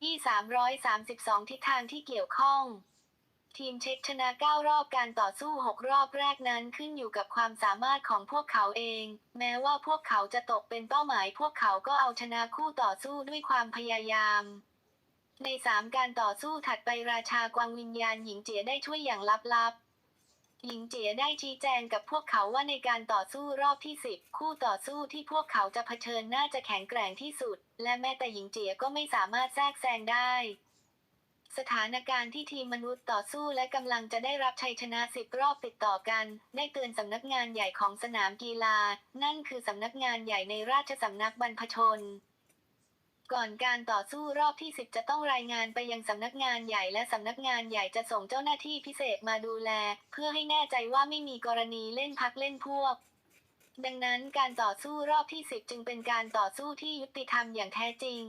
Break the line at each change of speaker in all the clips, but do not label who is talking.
ที่ 332 ทิศทางที่เกี่ยวข้องทีมเช็คชนะ 9 รอบการต่อสู้ 6 รอบแรกนั้นขึ้นอยู่กับความสามารถของพวกเขาเอง แม้ว่าพวกเขาจะตกเป็นเป้าหมาย พวกเขาก็เอาชนะคู่ต่อสู้ด้วยความพยายาม ใน 3 การต่อสู้ถัดไปราชากวางวิญญาณหญิงเจียได้ช่วยอย่างลับๆ หญิงเจียได้ชี้แจงกับพวกเขาว่าในการต่อสู้รอบที่ 10 คู่ต่อสู้ที่พวกเขาจะเผชิญน่าจะแข็งแกร่งที่สุด และแม้แต่หญิงเจียก็ไม่สามารถแทรกแซงได้ สถานการณ์ที่ทีมมนุษย์ต่อสู้และกำลังจะได้รับชัยชนะสิบรอบติดต่อกัน ได้เตือนสำนักงานใหญ่ของสนามกีฬา นั่นคือสำนักงานใหญ่ในราชสำนักบรรพชน ก่อนการต่อสู้รอบที่ 10 จะต้องรายงานไปยังสำนักงานใหญ่และสำนักงานใหญ่จะส่งเจ้าหน้าที่พิเศษมาดูแล เพื่อให้แน่ใจว่าไม่มีกรณีเล่นพักเล่นพวก ดังนั้นการต่อสู้รอบที่ 10 จึงเป็นการต่อสู้ที่ยุติธรรมอย่างแท้จริง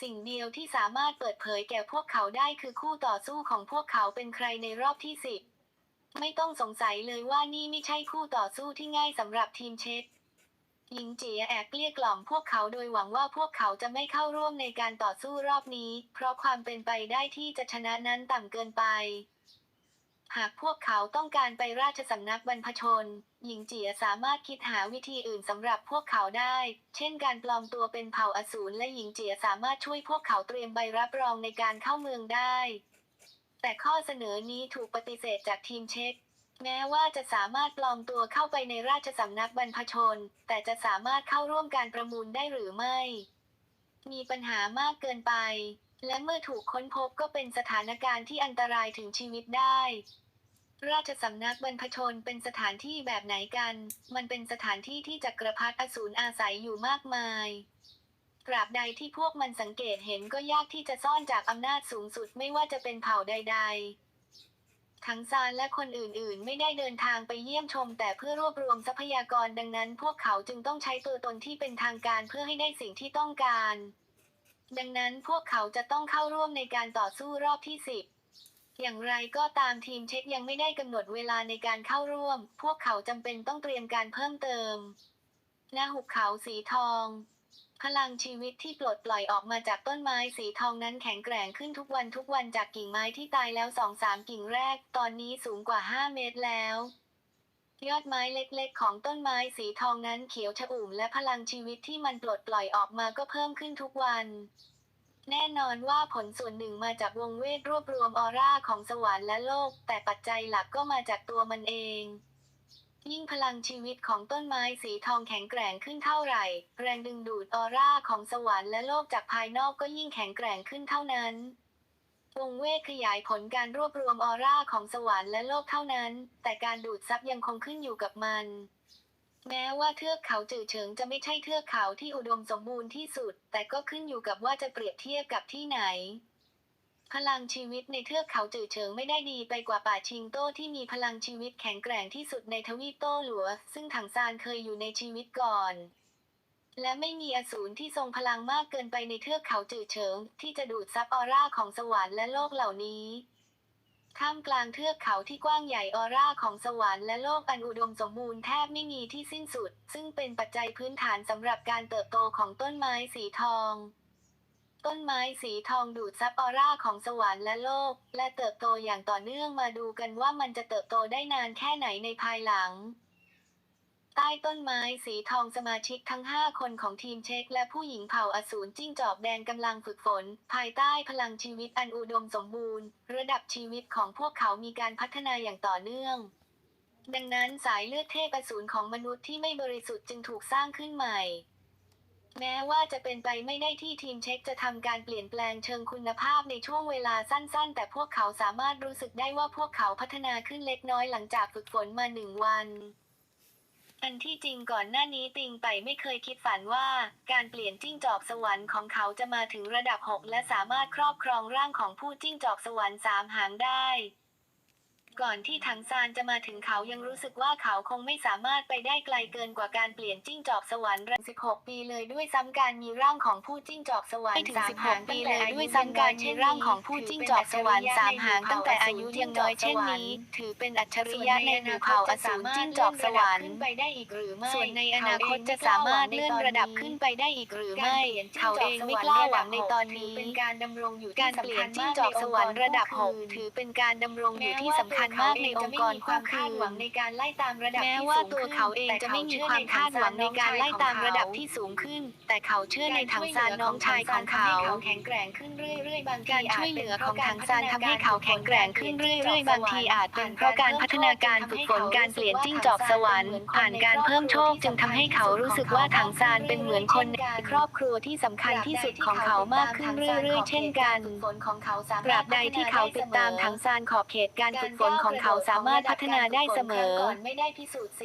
สิ่งเดียวที่สามารถเปิดเผยแก่พวกเขาได้คือคู่ต่อสู้ของพวกเขาเป็นใครในรอบที่ 10 ไม่ต้องสงสัยเลยว่านี่ไม่ใช่คู่ต่อสู้ที่ง่ายสำหรับทีมเช็ค หญิงเจียแอบเกลี้ยกล่อมพวกเขาโดยหวังว่าพวกเขาจะไม่เข้าร่วมในการต่อสู้รอบนี้ เพราะความเป็นไปได้ที่จะชนะนั้นต่ำเกินไป หากพวกเขาต้องการไปราชสำนักบรรพชน หญิงเจียสามารถคิดหาวิธีอื่นสำหรับพวกเขาได้ เช่นการปลอมตัวเป็นเผ่าอสูรและหญิงเจียสามารถช่วยพวกเขาเตรียมใบรับรองในการเข้าเมืองได้ แต่ข้อเสนอนี้ถูกปฏิเสธจากทีมเช็ค แม้ว่าจะสามารถปลอมตัวเข้าไปในราชสำนักบรรพชน แต่จะสามารถเข้าร่วมการประมูลได้หรือไม่ มีปัญหามากเกินไป และเมื่อถูกค้นพบก็เป็นสถานการณ์ที่อันตรายถึงชีวิตได้ ราชสำนักบรรพชนเป็นสถานที่แบบไหนกัน มันเป็นสถานที่ที่จักรพรรดิอสูรอาศัยอยู่มากมายตราบใดที่พวกมันสังเกตเห็นก็ยากที่จะซ่อนจากอำนาจสูงสุดไม่ว่าจะเป็นเผ่าใด ๆ ทั้งซานและคนอื่นๆ ไม่ได้เดินทางไปเยี่ยมชม แต่เพื่อรวบรวมทรัพยากรดังนั้น พวกเขาจึงต้องใช้ตัวตนที่เป็นทางการเพื่อให้ได้สิ่งที่ต้องการ ดังนั้นพวกเขาจะต้องเข้าร่วมในการต่อสู้รอบที่10อย่างไรก็ตามทีมเช็คยังไม่ได้กำหนดเวลาในการเข้าร่วม พวกเขาจำเป็นต้องเตรียมการเพิ่มเติมหน้าหุบเขาสีทอง พลังชีวิตที่ปลดปล่อยออกมาจากต้นไม้สีทองนั้นแข็งแกร่งขึ้นทุกวันทุกวันจากกิ่งไม้ที่ตายแล้วสองสามกิ่งแรก ตอนนี้สูงกว่า 5 เมตรแล้ว ยอดไม้เล็กๆ ของต้นไม้สีทองนั้นเขียวชอุ่มและพลังชีวิตที่มันปลดปล่อยออกมาก็เพิ่มขึ้นทุกวัน แน่นอนว่าผลส่วนหนึ่งมาจากวงเวทรวบรวมออร่าของสวรรค์และโลก แต่ปัจจัยหลักก็มาจากตัวมันเอง ยิ่งพลังชีวิตของต้นไม้สีทองแข็งแกร่งขึ้นเท่าไหร่ แรงดึงดูดออร่าของสวรรค์และโลกจากภายนอกก็ยิ่งแข็งแกร่งขึ้นเท่านั้นวงเวทขยายผลการรวบรวมออร่าของสวรรค์และโลกเท่านั้น แต่การดูดซับยังคงขึ้นอยู่กับมัน แม้ว่าเทือกเขาจือเฉิงจะไม่ใช่เทือกเขาที่อุดมสมบูรณ์ที่สุด แต่ก็ขึ้นอยู่กับว่าจะเปรียบเทียบกับที่ไหน พลังชีวิตในเทือกเขาจือเฉิงไม่ได้ดีไปกว่าป่าชิงโต้ที่มีพลังชีวิตแข็งแกร่งที่สุดในทวีปโต้หลัว ซึ่งถังซานเคยอยู่ในชีวิตก่อน และไม่มีอสูรที่ทรงพลังมากเกินไปในเทือกเขาจือเฉิง ที่จะดูดซับออร่าของสวรรค์และโลกเหล่านี้ท่ามกลางเทือกเขาที่กว้างใหญ่ออร่าของสวรรค์และโลกอันอุดมสมบูรณ์แทบไม่มีที่สิ้นสุด ซึ่งเป็นปัจจัยพื้นฐานสำหรับการเติบโตของต้นไม้สีทอง ต้นไม้สีทองดูดซับออร่าของสวรรค์และโลก และเติบโตอย่างต่อเนื่องมาดูกันว่ามันจะเติบโตได้นานแค่ไหนในภายหลัง ใต้ต้นไม้สีทองสมาชิกทั้ง 5 คนของทีมเช็ค และผู้หญิงเผ่าอสูรจิ้งจอกแดงกำลังฝึกฝน ภายใต้พลังชีวิตอันอุดมสมบูรณ์ ระดับชีวิตของพวกเขามีการพัฒนาอย่างต่อเนื่อง ดังนั้นสายเลือดเทพอสูรของมนุษย์ที่ไม่บริสุทธิ์จึงถูกสร้างขึ้นใหม่ แม้ว่าจะเป็นไปไม่ได้ที่ทีมเช็คจะทำการเปลี่ยนแปลงเชิงคุณภาพในช่วงเวลาสั้นๆ แต่พวกเขาสามารถรู้สึกได้ว่าพวกเขาพัฒนาขึ้นเล็กน้อยหลังจากฝึกฝนมาหนึ่งวัน อันที่จริงก่อนหน้านี้ติงไปไม่เคยคิดฝันว่า การเปลี่ยนจิ้งจอกสวรรค์ของเขาจะมาถึงระดับ 6 และสามารถครอบครองร่างของผู้จิ้งจอกสวรรค์สามหางได้
ก่อนที่ถังซานจะมาถึงเขายังรู้สึกว่าเขาคงไม่สามารถไปได้ไกลเกินกว่าการเปลี่ยนจิ้งจอกสวรรค์แรง16 ปีเลยด้วยซ้ำการมีร่างของผู้จิ้งจอกสวรรค์
ไม่ถึง
สาม
16
หางปีเลยด้วยซ้ำการมีร่างของผู้จิ้งจอกสวรรค์สามหางตั้งแต่อายุยังน้อยเช่นนี้ ถือเป็นอัจฉริยะในหมู่เผ่าอสูรจิ้งจอกสวรรค์
ไปได้อีกหรือไม่
ส่วนในอนาคตจะสามารถเลื่อนระดับขึ้นไปได้อีกหรือไม่เขาเองไม่กล้าหวังในตอนนี้
เป็นการดำรงอยู่
การเปลี่ยนจิ้งจอกสวรรค์ระดับ 6 ถือเป็นการดำรงอยู่ที่สำคัญมากในองค์กรความ
คา
คา
ด
ด
ห
ห
วั
วั
ง
ง
ใน
ใน
การไล่ตามระดับ
แม้
ที่
ว่า
สูง
ตัว
ขึ้น
เขาเองจะไม่มีความคาดหวังในการไล่ตามระดับที่สูงขึ้น แต่เขาเชื่อในถังซานน้องชายของเขา
แข็งแกร่งขึ้นเรื่อยๆบางที
การช่วยเหลือของถังซานทำให้เขาแข็งแกร่งขึ้นเรื่อยๆบางทีอาจเป็นเพราะการพัฒนาการฝึกฝนการเปลี่ยนจิ้งจอกสวรรค์ผ่านการเพิ่มโชคจึงทำให้เขารู้สึกว่าถังซานเป็นเหมือนคนในครอบครัวที่สำคัญที่สุดของเขามากขึ้นเรื่อยๆ เช่นกัน
ฝนของเขาสามารถ
ตราบใดที่เขาติดตามถังซานขอบเขตการฝึกฝนของเขาสามารถพัฒนาได้เสมอ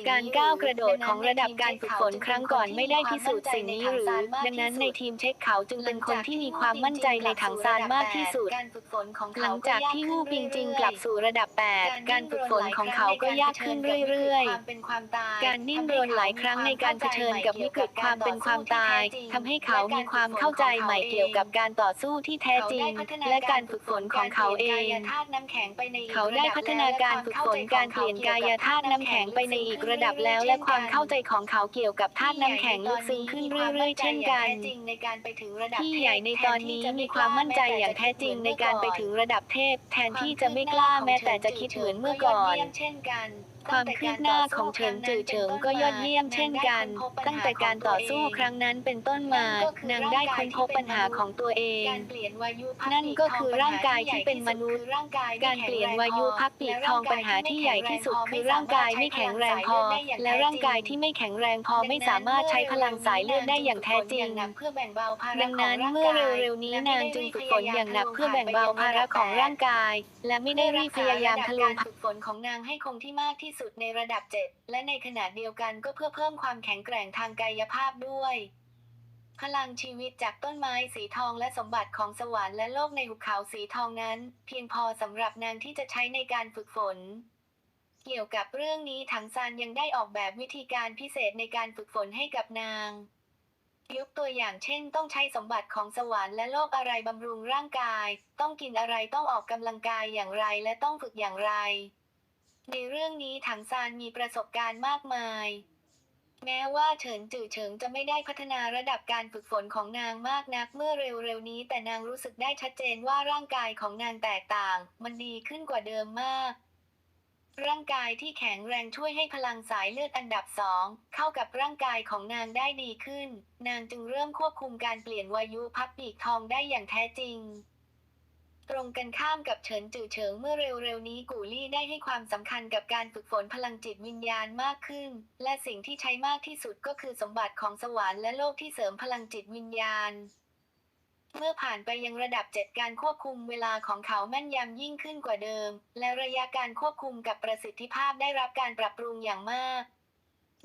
การก้าวกระโดดของระดับการฝึกฝนครั้งก่อนไม่ได้พิสูจน์สิ่งนี้หรือ ดังนั้นในทีมเช็คเขาจึงเป็นคนที่มีความมั่นใจในถังซานมากที่สุด
การฝึกฝนของ
ห
เขา
ลังจากที่วู้ปิงจิงกลับสู่ระดับ 8 การฝึกฝนของเขาก็ยากขึ้นเรื่อยๆ การดิ้นรนหลายครั้งในการเผชิญกับวิกฤตความเป็นความตายทำให้เขามีความเข้าใจใหม่เกี่ยวกับการต่อสู้ที่แท้จริง และการฝึกฝนของเขาเอง เขาได้พัฒนาการฝึกฝนการเปลี่ยนกายธาตุน้ำแข็งไปในอีกระดับแล้ว และความเข้าใจของเขาเกี่ยวกับธาตุน้ำแข็งลึกซึ้งขึ้นเรื่อยๆ เช่นกันที่ใหญ่ในตอนนี้มีความมั่นใจอย่างแท้จริงในการไปถึงระดับเทพ แทนที่จะไม่กล้าแม้แต่จะคิดเหมือนเมื่อก่อน ความคืบหน้าของเฉินจือเฉิงก็ยอดเยี่ยมเช่นกัน ตั้งแต่การต่อสู้ครั้งนั้นเป็นต้นมา นางได้ค้นพบปัญหาของตัวเอง นั่นก็คือร่างกายที่เป็นมนุษย์ การเปลี่ยนวายุพักปีกทองปัญหาที่ใหญ่ที่สุดคือร่างกายไม่แข็งแรงพอ และร่างกายที่ไม่แข็งแรงพอไม่สามารถใช้พลังสายเลือดได้อย่างแท้จริง ดังนั้นเมื่อเร็วๆนี้นางจึงฝึกฝนอย่างหนักเพื่อแบ่งเบาภาระของร่างกาย และไม่ได้รีบพยายามทะลวง
ฝึกฝนของนางให้คงที่มากที่สุดในระดับ 7 และในขณะเดียวกันก็เพื่อเพิ่มความแข็งแกร่งทางกายภาพด้วย พลังชีวิตจากต้นไม้สีทองและสมบัติของสวรรค์และโลกในหุบเขาสีทองนั้น เพียงพอสำหรับนางที่จะใช้ในการฝึกฝนเกี่ยวกับเรื่องนี้ถังซานยังได้ออกแบบวิธีการพิเศษในการฝึกฝนให้กับนาง ยกตัวอย่างเช่น ต้องใช้สมบัติของสวรรค์และโลกอะไรบำรุงร่างกาย ต้องกินอะไรต้องออกกำลังกายอย่างไรและต้องฝึกอย่างไร ในเรื่องนี้ถังซานมีประสบการณ์มากมาย แม้ว่าเฉินจื่อเฉิงจะไม่ได้พัฒนาระดับการฝึกฝนของนางมากนักเมื่อเร็วๆนี้ แต่นางรู้สึกได้ชัดเจนว่าร่างกายของนางแตกต่าง มันดีขึ้นกว่าเดิมมาก ร่างกายที่แข็งแรงช่วยให้พลังสายเลือดอันดับสองเข้ากับร่างกายของนางได้ดีขึ้น นางจึงเริ่มควบคุมการเปลี่ยนวายุพับปีกทองได้อย่างแท้จริง ตรงกันข้ามกับเฉินจื่อเฉิงเมื่อเร็วๆนี้กูลี่ได้ให้ความสำคัญกับการฝึกฝนพลังจิตวิญญาณมากขึ้น และสิ่งที่ใช้มากที่สุดก็คือสมบัติของสวรรค์และโลกที่เสริมพลังจิตวิญญาณ เมื่อผ่านไปยังระดับ 7 การควบคุมเวลาของเขาแม่นยำยิ่งขึ้นกว่าเดิม และระยะการควบคุมกับประสิทธิภาพได้รับการปรับปรุงอย่างมาก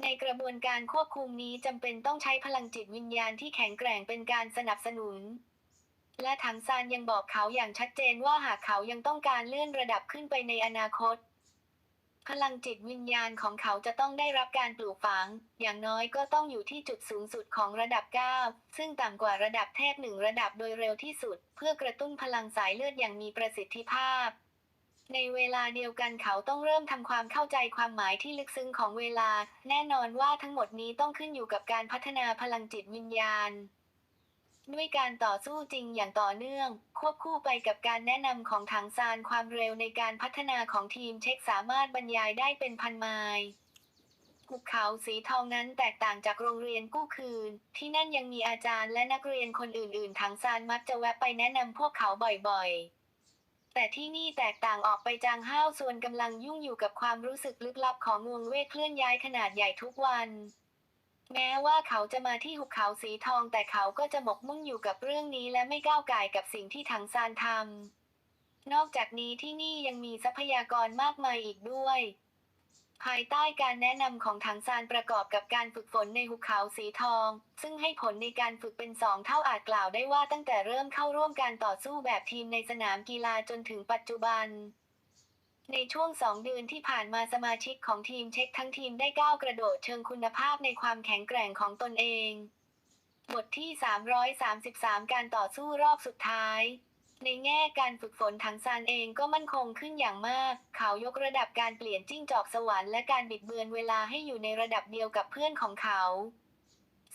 ในกระบวนการควบคุมนี้จำเป็นต้องใช้พลังจิตวิญญาณที่แข็งแกร่งเป็นการสนับสนุน และถังซานยังบอกเขาอย่างชัดเจนว่าหากเขายังต้องการเลื่อนระดับขึ้นไปในอนาคต พลังจิตวิญญาณของเขาจะต้องได้รับการปลูกฝัง อย่างน้อยก็ต้องอยู่ที่จุดสูงสุดของระดับ 9 ซึ่งต่ำกว่าระดับเทพหนึ่งระดับโดยเร็วที่สุด เพื่อกระตุ้นพลังสายเลือดอย่างมีประสิทธิภาพ ในเวลาเดียวกันเขาต้องเริ่มทำความเข้าใจความหมายที่ลึกซึ้งของเวลา แน่นอนว่าทั้งหมดนี้ต้องขึ้นอยู่กับการพัฒนาพลังจิตวิญญาณ ด้วยการต่อสู้จริงอย่างต่อเนื่อง ควบคู่ไปกับการแนะนำของถังซานความเร็วในการพัฒนาของทีมเช็คสามารถบรรยายได้เป็นพันไมล์ภูเขาสีทองนั้นแตกต่างจากโรงเรียนกู้คืน ที่นั่นยังมีอาจารย์และนักเรียนคนอื่นๆถังซานมักจะแวะไปแนะนำพวกเขาบ่อยๆแต่ที่นี่แตกต่างออกไปจางห้าวส่วนกำลังยุ่งอยู่กับความรู้สึกลึกลับของงวงเวทเคลื่อนย้ายขนาดใหญ่ทุกวัน แม้ว่าเขาจะมาที่หุบเขาสีทองแต่เขาก็จะหมกมุ่นอยู่กับเรื่องนี้และไม่ก้าวไก่กับสิ่งที่ถังซานทำนอกจากนี้ที่นี่ยังมีทรัพยากรมากมายอีกด้วย ภายใต้การแนะนำของถังซานประกอบกับการฝึกฝนในหุบเขาสีทอง ซึ่งให้ผลในการฝึกเป็นสองเท่าอาจกล่าวได้ว่าตั้งแต่เริ่มเข้าร่วมการต่อสู้แบบทีมในสนามกีฬาจนถึงปัจจุบัน ในช่วงสองเดือนที่ผ่านมาสมาชิกของทีมเช็คทั้งทีมได้ก้าวกระโดดเชิงคุณภาพในความแข็งแกร่งของตนเอง บทที่ 333 การต่อสู้รอบสุดท้าย ในแง่การฝึกฝนถังซานเองก็มั่นคงขึ้นอย่างมาก เขายกระดับการเปลี่ยนจิ้งจอกสวรรค์และการบิดเบือนเวลาให้อยู่ในระดับเดียวกับเพื่อนของเขา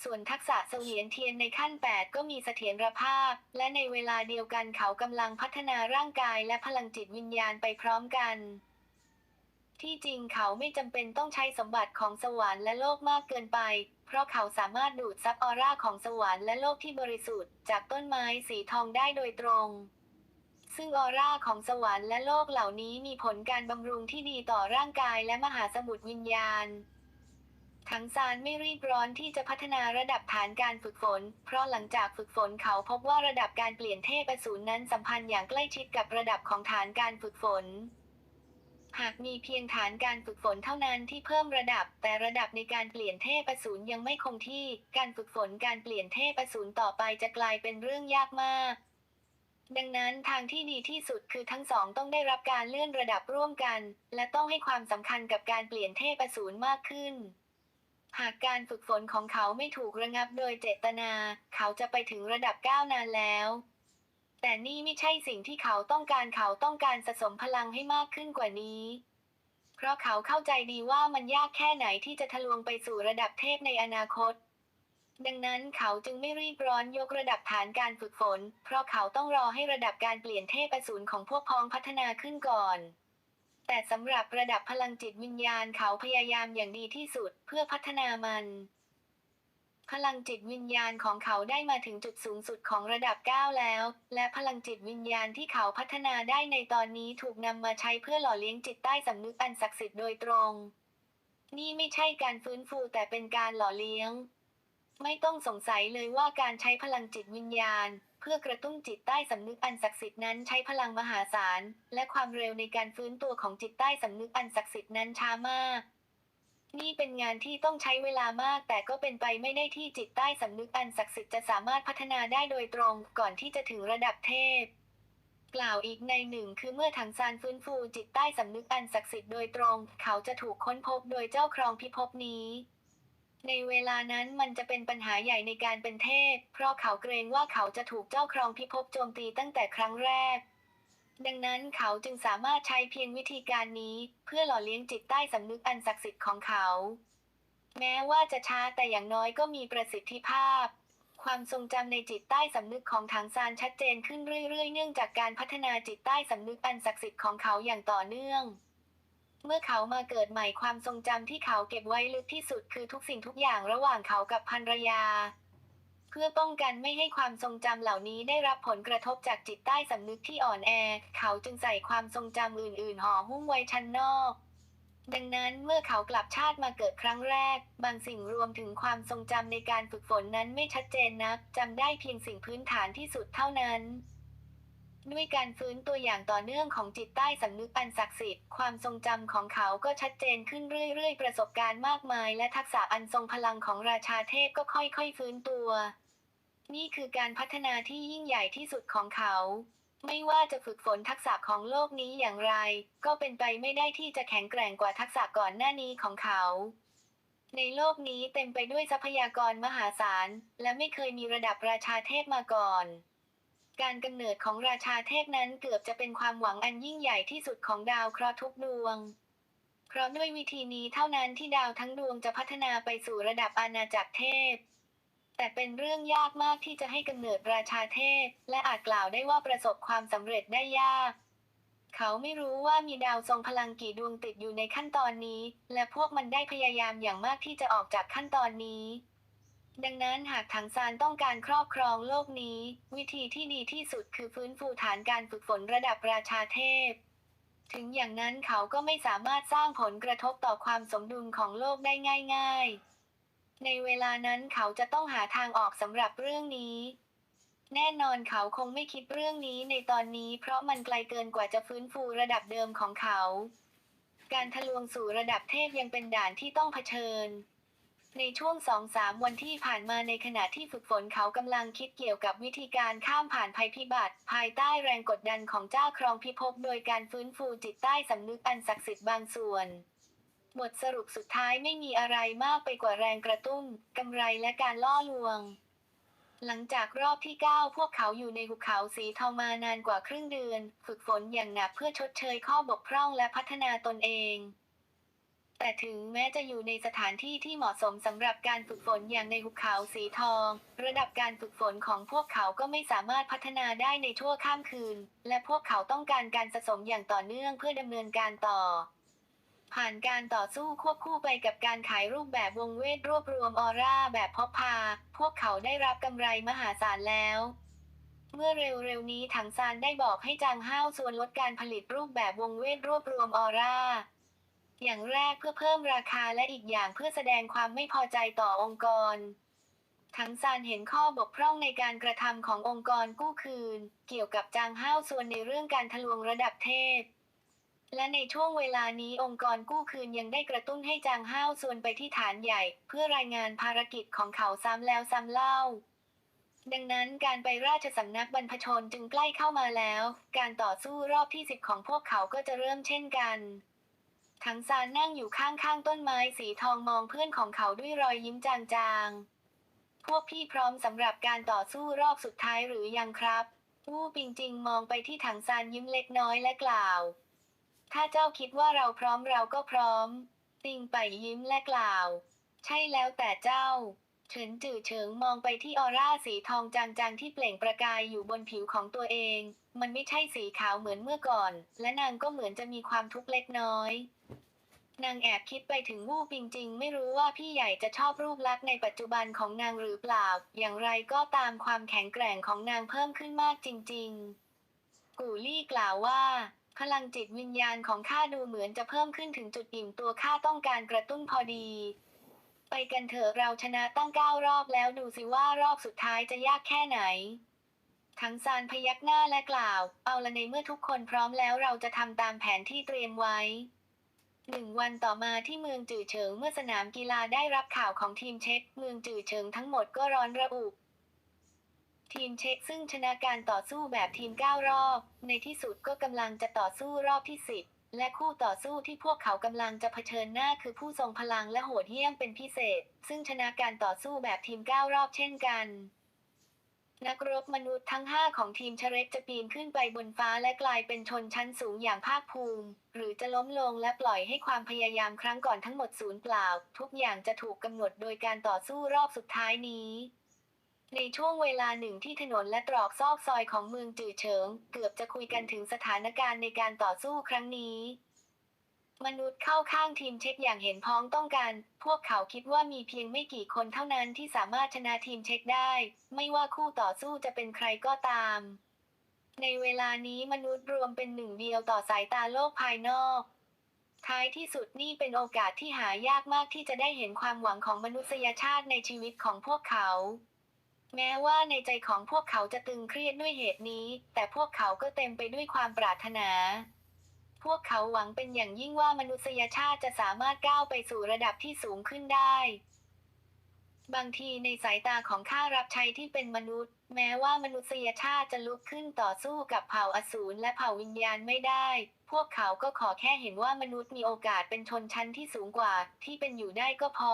ส่วนทักษะเสวียนเทียนในขั้น 8 ก็มีเสถียรภาพ และในเวลาเดียวกันเขากำลังพัฒนาร่างกายและพลังจิตวิญญาณไปพร้อมกัน ที่จริงเขาไม่จำเป็นต้องใช้สมบัติของสวรรค์และโลกมากเกินไป เพราะเขาสามารถดูดซับออร่าของสวรรค์และโลกที่บริสุทธิ์จากต้นไม้สีทองได้โดยตรงซึ่งออร่าของสวรรค์และโลกเหล่านี้มีผลการบำรุงที่ดีต่อร่างกายและมหาสมุทรวิญญาณ ทั้งซานไม่รีบร้อนที่จะพัฒนาระดับฐานการฝึกฝน เพราะหลังจากฝึกฝนเขาพบว่าระดับการเปลี่ยนเทพอสูรนั้นสัมพันธ์อย่างใกล้ชิดกับระดับของฐานการฝึกฝน หากมีเพียงฐานการฝึกฝนเท่านั้นที่เพิ่มระดับ แต่ระดับในการเปลี่ยนเทพอสูรยังไม่คงที่ การฝึกฝนการเปลี่ยนเทพอสูรต่อไปจะกลายเป็นเรื่องยากมากดังนั้นทางที่ดีที่สุดคือทั้งสองต้องได้รับการเลื่อนระดับร่วมกัน และต้องให้ความสำคัญกับการเปลี่ยนเทพอสูรมากขึ้น หากการฝึกฝนของเขาไม่ถูกระงับโดยเจตนา เขาจะไปถึงระดับก้าวนานแล้ว แต่นี่ไม่ใช่สิ่งที่เขาต้องการเขาต้องการสะสมพลังให้มากขึ้นกว่านี้ เพราะเขาเข้าใจดีว่ามันยากแค่ไหนที่จะทะลวงไปสู่ระดับเทพในอนาคต ดังนั้นเขาจึงไม่รีบร้อนยกระดับฐานการฝึกฝน เพราะเขาต้องรอให้ระดับการเปลี่ยนเทพอสูรของพวกพ้องพัฒนาขึ้นก่อน แต่สำหรับระดับพลังจิตวิญญาณเขาพยายามอย่างดีที่สุดเพื่อพัฒนามัน พลังจิตวิญญาณของเขาได้มาถึงจุดสูงสุดของระดับ 9 แล้ว และพลังจิตวิญญาณที่เขาพัฒนาได้ในตอนนี้ถูกนำมาใช้เพื่อหล่อเลี้ยงจิตใต้สำนึกอันศักดิ์สิทธิ์โดยตรง นี่ไม่ใช่การฟื้นฟูแต่เป็นการหล่อเลี้ยง ไม่ต้องสงสัยเลยว่าการใช้พลังจิตวิญญาณ พื่อกระตุ้นจิตใต้สำนึกอันศักดิ์สิทธิ์นั้นใช้พลังมหาศาล และความเร็วในการฟื้นตัวของจิตใต้สำนึกอันศักดิ์สิทธิ์นั้นช้ามาก นี่เป็นงานที่ต้องใช้เวลามาก แต่ก็เป็นไปไม่ได้ที่จิตใต้สำนึกอันศักดิ์สิทธิ์จะสามารถพัฒนาได้โดยตรง ก่อนที่จะถึงระดับเทพ กล่าวอีกในหนึ่งคือเมื่อถังซานฟื้นฟูจิตใต้สำนึกอันศักดิ์สิทธิ์โดยตรง เขาจะถูกค้นพบโดยเจ้าครองพิภพนี้ ในเวลานั้นมันจะเป็นปัญหาใหญ่ในการเป็นเทพ เพราะเขาเกรงว่าเขาจะถูกเจ้าครองพิภพโจมตีตั้งแต่ครั้งแรก ดังนั้นเขาจึงสามารถใช้เพียงวิธีการนี้ เพื่อหล่อเลี้ยงจิตใต้สำนึกอันศักดิ์สิทธิ์ของเขา แม้ว่าจะช้าแต่อย่างน้อยก็มีประสิทธิภาพ ความทรงจำในจิตใต้สำนึกของถังซานชัดเจนขึ้นเรื่อยๆ เนื่องจากการพัฒนาจิตใต้สำนึกอันศักดิ์สิทธิ์ของเขาอย่างต่อเนื่อง เมื่อเขามาเกิดใหม่ความทรงจำที่เขาเก็บไว้ลึกที่สุดคือทุกสิ่งทุกอย่างระหว่างเขากับภรรยา เพื่อป้องกันไม่ให้ความทรงจำเหล่านี้ได้รับผลกระทบจากจิตใต้สำนึกที่อ่อนแอ เขาจึงใส่ความทรงจำอื่น ๆห่อหุ้มไว้ชั้นนอก ดังนั้นเมื่อเขากลับชาติมาเกิดครั้งแรก บางสิ่งรวมถึงความทรงจำในการฝึกฝนนั้นไม่ชัดเจนนักจำได้เพียงสิ่งพื้นฐานที่สุดเท่านั้น ด้วยการฟื้นตัวอย่างต่อเนื่องของจิตใต้สำนึกอันศักดิ์สิทธิ์ ความทรงจำของเขาก็ชัดเจนขึ้นเรื่อยๆ ประสบการณ์มากมาย และทักษะอันทรงพลังของราชาเทพก็ค่อยๆ ฟื้นตัว นี่คือการพัฒนาที่ยิ่งใหญ่ที่สุดของเขา ไม่ว่าจะฝึกฝนทักษะของโลกนี้อย่างไร ก็เป็นไปไม่ได้ที่จะแข็งแกร่งกว่าทักษะก่อนหน้านี้ของเขาในโลกนี้เต็มไปด้วยทรัพยากรมหาศาล และไม่เคยมีระดับราชาเทพมาก่อน การกำเนิดของราชาเทพนั้นเกือบจะเป็นความหวังอันยิ่งใหญ่ที่สุดของดาวเคราะห์ทุกดวง เพราะด้วยวิธีนี้เท่านั้นที่ดาวทั้งดวงจะพัฒนาไปสู่ระดับอาณาจักรเทพ แต่เป็นเรื่องยากมากที่จะให้กำเนิดราชาเทพ และอาจกล่าวได้ว่าประสบความสำเร็จได้ยาก เขาไม่รู้ว่ามีดาวทรงพลังกี่ดวงติดอยู่ในขั้นตอนนี้ และพวกมันได้พยายามอย่างมากที่จะออกจากขั้นตอนนี้ ดังนั้นหากถังซานต้องการครอบครองโลกนี้ วิธีที่ดีที่สุดคือฟื้นฟูฐานการฝึกฝนระดับราชาเทพ ถึงอย่างนั้นเขาก็ไม่สามารถสร้างผลกระทบต่อความสมดุลของโลกได้ง่าย ๆ ในเวลานั้นเขาจะต้องหาทางออกสำหรับเรื่องนี้ แน่นอนเขาคงไม่คิดเรื่องนี้ในตอนนี้ เพราะมันไกลเกินกว่าจะฟื้นฟูระดับเดิมของเขา การทะลวงสู่ระดับเทพยังเป็นด่านที่ต้องเผชิญ ในช่วง 2-3 วันที่ผ่านมาในขณะที่ฝึกฝนเขากำลังคิดเกี่ยวกับวิธีการข้ามผ่านภัยพิบัติ ภายใต้แรงกดดันของเจ้าครองพิภพโดยการฟื้นฟูจิตใต้สำนึกอันศักดิ์สิทธิ์บางส่วน บทสรุปสุดท้ายไม่มีอะไรมากไปกว่าแรงกระตุ้นกำไรและการล่อลวง หลังจากรอบที่ 9 พวกเขาอยู่ในหุบเขาสีทองมานานกว่าครึ่งเดือน ฝึกฝนอย่างหนักเพื่อชดเชยข้อบกพร่องและพัฒนาตนเอง แต่ถึงแม้จะอยู่ในสถานที่ที่เหมาะสมสำหรับการฝึกฝนอย่างในหุบเขาสีทอง ระดับการฝึกฝนของพวกเขาก็ไม่สามารถพัฒนาได้ในชั่วข้ามคืน และพวกเขาต้องการการสะสมอย่างต่อเนื่องเพื่อดำเนินการต่อ ผ่านการต่อสู้ควบคู่ไปกับการขายรูปแบบวงเวทรวบรวมออร่าแบบพกพา พวกเขาได้รับกำไรมหาศาลแล้วเมื่อเร็วๆนี้ถังซานได้บอกให้จางห้าวส่วนลดการผลิตรูปแบบวงเวทรวบรวมออร่า อย่างแรกเพื่อเพิ่มราคาและอีกอย่างเพื่อแสดงความไม่พอใจต่อองค์กร ทั้งซานเห็นข้อบกพร่องในการกระทำขององค์กรกู้คืน เกี่ยวกับจางห้าวส่วนในเรื่องการทะลวงระดับเทพ และในช่วงเวลานี้องค์กรกู้คืนยังได้กระตุ้นให้จางห้าวส่วนไปที่ฐานใหญ่ เพื่อรายงานภารกิจของเขาซ้ำแล้วซ้ำเล่าดังนั้นการไปราชสำนักบรรพชนจึงใกล้เข้ามาแล้ว การต่อสู้รอบที่สิบของพวกเขาก็จะเริ่มเช่นกัน ทังซานนั่งอยู่ข้างๆต้นไม้สีทองมองเพื่อนของเขาด้วยรอยยิ้มจางๆ พวกพี่พร้อมสำหรับการต่อสู้รอบสุดท้ายหรือยังครับวู้ปิงจิงมองไปที่ถังซานยิ้มเล็กน้อยและกล่าว ถ้าเจ้าคิดว่าเราพร้อมเราก็พร้อม ติงไปยิ้มและกล่าว ใช่แล้วแต่เจ้า เฉินจื่อเฉิงมองไปที่ออร่าสีทองจางๆที่เปล่งประกายอยู่บนผิวของตัวเอง มันไม่ใช่สีขาวเหมือนเมื่อก่อน และนางก็เหมือนจะมีความทุกข์เล็กน้อย นางแอบคิดไปถึงวู่ปิงจริงไม่รู้ว่าพี่ใหญ่จะชอบรูปลักษณ์ในปัจจุบันของนางหรือเปล่า อย่างไรก็ตามความแข็งแกร่งของนางเพิ่มขึ้นมากจริง ๆ กูลี่กล่าวว่าพลังจิตวิญญาณของข้าดูเหมือนจะเพิ่มขึ้นถึงจุดอิ่มตัวข้าต้องการกระตุ้นพอดี ไปกันเถอะเราชนะตั้งเก้ารอบแล้วดูสิว่ารอบสุดท้ายจะยากแค่ไหน ทั้งซานพยักหน้าและกล่าว เอาละในเมื่อทุกคนพร้อมแล้วเราจะทำตามแผนที่เตรียมไว้หนึ่งวันต่อมาที่เมืองจื่อเฉิงเมื่อสนามกีฬาได้รับข่าวของทีมเช็คเมืองจื่อเฉิงทั้งหมดก็ร้อนระอุทีมเช็คซึ่งชนะการต่อสู้แบบทีม 9 รอบ ในที่สุดก็กำลังจะต่อสู้รอบที่ 10 และคู่ต่อสู้ที่พวกเขากำลังจะเผชิญหน้าคือผู้ทรงพลังและโหดเหี้ยมเป็นพิเศษ ซึ่งชนะการต่อสู้แบบทีม9รอบเช่นกัน นักรบมนุษย์ทั้ง 5 ของทีมชเร็กจะปีนขึ้นไปบนฟ้าและกลายเป็นชนชั้นสูงอย่างภาคภูมิ หรือจะล้มลงและปล่อยให้ความพยายามครั้งก่อนทั้งหมดสูญเปล่า ทุกอย่างจะถูกกำหนดโดยการต่อสู้รอบสุดท้ายนี้ ในช่วงเวลาหนึ่งที่ถนนและตรอกซอกซอยของเมืองจือเฉิง เกือบจะคุยกันถึงสถานการณ์ในการต่อสู้ครั้งนี้ มนุษย์เข้าข้างทีมเช็คอย่างเห็นพ้องต้องกันพวกเขาคิดว่ามีเพียงไม่กี่คนเท่านั้นที่สามารถชนะทีมเช็คได้ ไม่ว่าคู่ต่อสู้จะเป็นใครก็ตาม ในเวลานี้มนุษย์รวมเป็นหนึ่งเดียวต่อสายตาโลกภายนอกท้ายที่สุดนี่เป็นโอกาสที่หายากมากที่จะได้เห็นความหวังของมนุษยชาติในชีวิตของพวกเขา แม้ว่าในใจของพวกเขาจะตึงเครียดด้วยเหตุนี้ แต่พวกเขาก็เต็มไปด้วยความปรารถนา พวกเขาหวังเป็นอย่างยิ่งว่ามนุษยชาติจะสามารถก้าวไปสู่ระดับที่สูงขึ้นได้ บางทีในสายตาของข้ารับใช้ที่เป็นมนุษย์ แม้ว่ามนุษยชาติจะลุกขึ้นต่อสู้กับเผ่าอสูรและเผ่าวิญญาณไม่ได้ พวกเขาก็ขอแค่เห็นว่ามนุษย์มีโอกาสเป็นชนชั้นที่สูงกว่า ที่เป็นอยู่ได้ก็พอ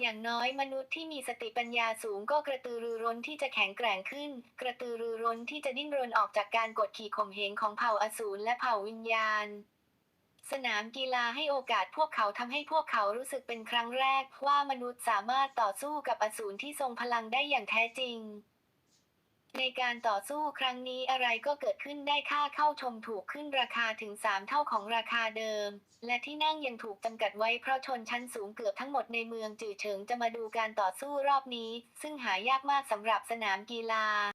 อย่างน้อยมนุษย์ที่มีสติปัญญาสูงก็กระตือรือร้นที่จะแข็งแกร่งขึ้น กระตือรือร้นที่จะดิ้นรนออกจากการกดขี่ข่มเหงของเผ่าอสูรและเผ่าวิญญาณ สนามกีฬาให้โอกาสพวกเขาทำให้พวกเขารู้สึกเป็นครั้งแรกว่ามนุษย์สามารถต่อสู้กับอสูรที่ทรงพลังได้อย่างแท้จริง ในการต่อสู้ครั้งนี้อะไรก็เกิดขึ้นได้ค่าเข้าชมถูกขึ้นราคาถึง 3 เท่าของราคาเดิม และที่นั่งยังถูกจำกัดไว้เพราะชนชั้นสูงเกือบทั้งหมดในเมืองจือเฉิงจะมาดูการต่อสู้รอบนี้ ซึ่งหายากมากสำหรับสนามกีฬา